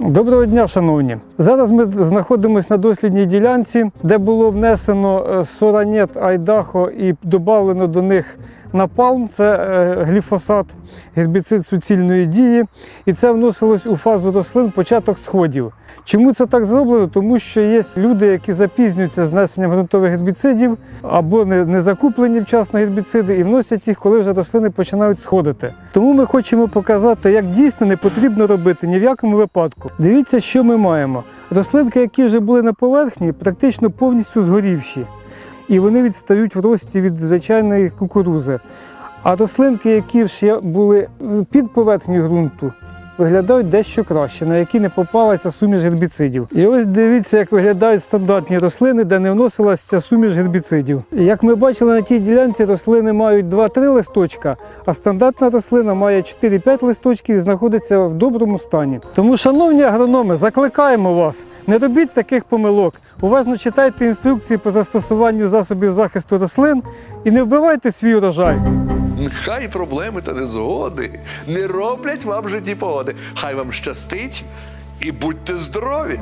Доброго дня, шановні. Зараз ми знаходимося на дослідній ділянці, де було внесено е, соранет Айдахо і додано до них напалм, це е, гліфосат, гербіцид суцільної дії. І це вносилось у фазу рослин початок сходів. Чому це так зроблено? Тому що є люди, які запізнюються з внесенням ґрунтових гербіцидів або не, не закуплені вчасно гербіциди і вносять їх, коли вже рослини починають сходити. Тому ми хочемо показати, як дійсно не потрібно робити ні в якому випадку. Дивіться, що ми маємо. Рослинки, які вже були на поверхні, практично повністю згорівші, і вони відстають в рості від звичайної кукурузи. А рослинки, які ще були е, під поверхнею ґрунту, виглядають дещо краще, на які не попалася суміш гербіцидів. І ось дивіться, як виглядають стандартні рослини, де не вносилася суміш гербіцидів. Як ми бачили на тій ділянці, рослини мають 2-3 листочка, а стандартна рослина має 4-5 листочків і знаходиться в доброму стані. Тому, шановні агрономи, закликаємо вас, не робіть таких помилок. Уважно читайте інструкції по застосуванню засобів захисту рослин і не вбивайте свій урожай. Хай проблеми та незгоди не роблять вам житті погоди. Хай вам щастить і будьте здорові!